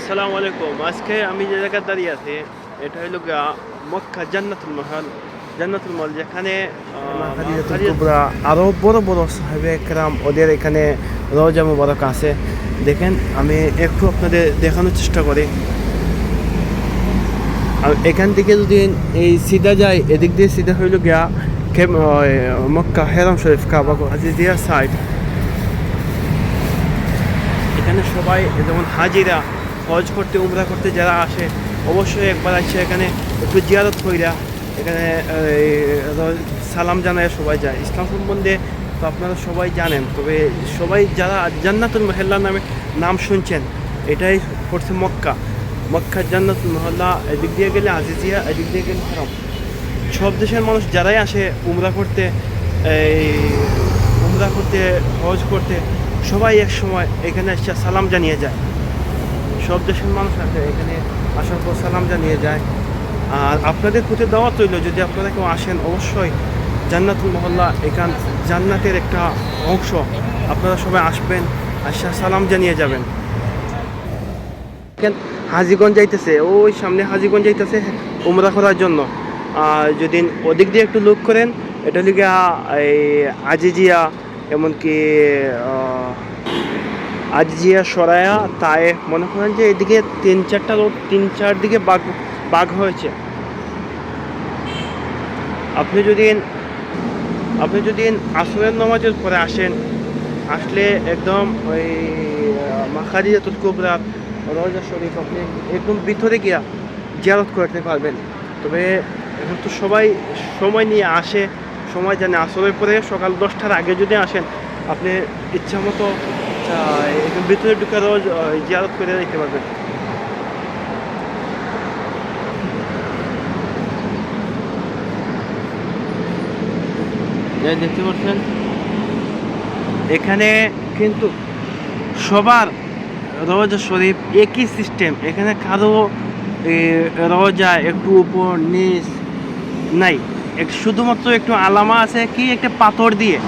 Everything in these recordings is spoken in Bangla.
আসসালামু আলাইকুম। আজকে আমি যে জায়গায় দাঁড়িয়ে আছি এটা হইল মক্কা জান্নাতুল মহল। জান্নাতুল মহল যেখানে আহ, খাদিজাতুল খাদিজা- কুবরা আরও বড় বড় সাহেবে একরাম ওদের এখানে রওজা মুবারক আছে। দেখেন আমি একটু আপনাদের দেখানোর চেষ্টা করি। আর এখান থেকে যদি এই সিধা যায় এদিক দিয়ে সিধা হইল গিয়া Mecca Haram Sharif Kaaba Aziziyah side এখানে সবাই যেমন হাজিরা হজ করতে, উমরা করতে যারা আসে, অবশ্যই একবার আসছে এখানে একটু জিয়ারত কইরা, এখানে সালাম জানায় সবাই যায়। ইসলাম সম্বন্ধে তো আপনারা সবাই জানেন, তবে সবাই যারা জান্নাতুল মহল্লা নামে নাম শুনছেন, এটাই পড়ছে মক্কা। মক্কা জান্নাতুল মহল্লা এদিক দিয়ে গেলে আজিজিয়া, এদিক দিয়ে গেলে হারাম। সব দেশের মানুষ যারাই আসে উমরা করতে, এই, উমরা করতে, হজ করতে, সবাই এক সময় এখানে এসে সালাম জানিয়ে যায়। সব দেশের মানুষ আছে এখানে আসার পর সালাম জানিয়ে যায়। আর আপনাদের প্রতি দাওয়াত রইল যদি আপনারা কেউ আসেন, অবশ্যই জান্নাতুল মহল্লা এখান জান্নাতের একটা অংশ। আপনারা সবাই আসবেন, আসা সালাম জানিয়ে যাবেন। হাজিগঞ্জ যাইতেছে, ওই সামনে হাজিগঞ্জ যাইতেছে উমরা করার জন্য। আর যদি ওদিক দিয়ে একটু লুক করেন, এটা লিগে এই আজিজিয়া, এমনকি আহ, আজিজিয়া সরায়া তাই মনে করেন যে এদিকে তিন চারটা রোড তিন চার দিকে বাঘ বাঘ হয়েছে। আপনি যদি আপনি যদি আসরের নামাজের পরে আসেন আসলে একদম ওই মাখারিজাতুল কুবরার রোজা শরীফ আপনি একদম ভিতরে গিয়া জিয়ারত করতে পারবেন। তবে এখন তো সবাই সময় নিয়ে আসে সময় জানে। আসরের পরে সকাল দশটার আগে যদি আসেন আপনি ইচ্ছা মতো ভিতরে ঢুকে রোজ জিয়ারত করে দিতে পারবেন দেখতে পাচ্ছেন? এখানে কিন্তু সবার রওজা শরীফ একই সিস্টেম এখানে কারও এ, রওজা একটু উপর নিচ নাই। শুধুমাত্র একটু আলামা আছে কি? একটা পাথর দিয়ে।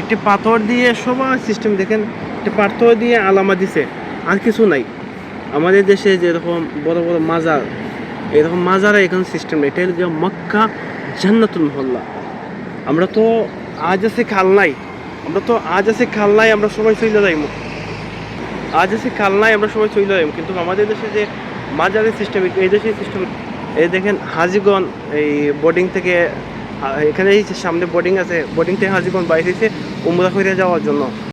একটি পাথর দিয়ে সবার সিস্টেম দেখেন। একটা পার্থ দিয়ে আলামা দিছে। আর কিছু নাই। আমাদের দেশে যেরকম বড় বড় মাজার, এরকম মাজারে এখানে সিস্টেম এটা যে মক্কা জান্নাতুল মহল্লা। আমরা তো আজ আছে কাল নাই। আমরা তো আজ আছে কাল নাই, আমরা সবাই চলে যাইম। আজ আছে কাল নাই, আমরা সবাই চলে যাইম। কিন্তু আমাদের দেশে যে মাজারের সিস্টেম এই দেশে সিস্টেম এই দেখেন হাজিগণ এই বোর্ডিং থেকে এখানে সামনে বোর্ডিং আছে বোর্ডিং থেকে হাজিগণ বাইরে উমরা করে যাওয়ার জন্য।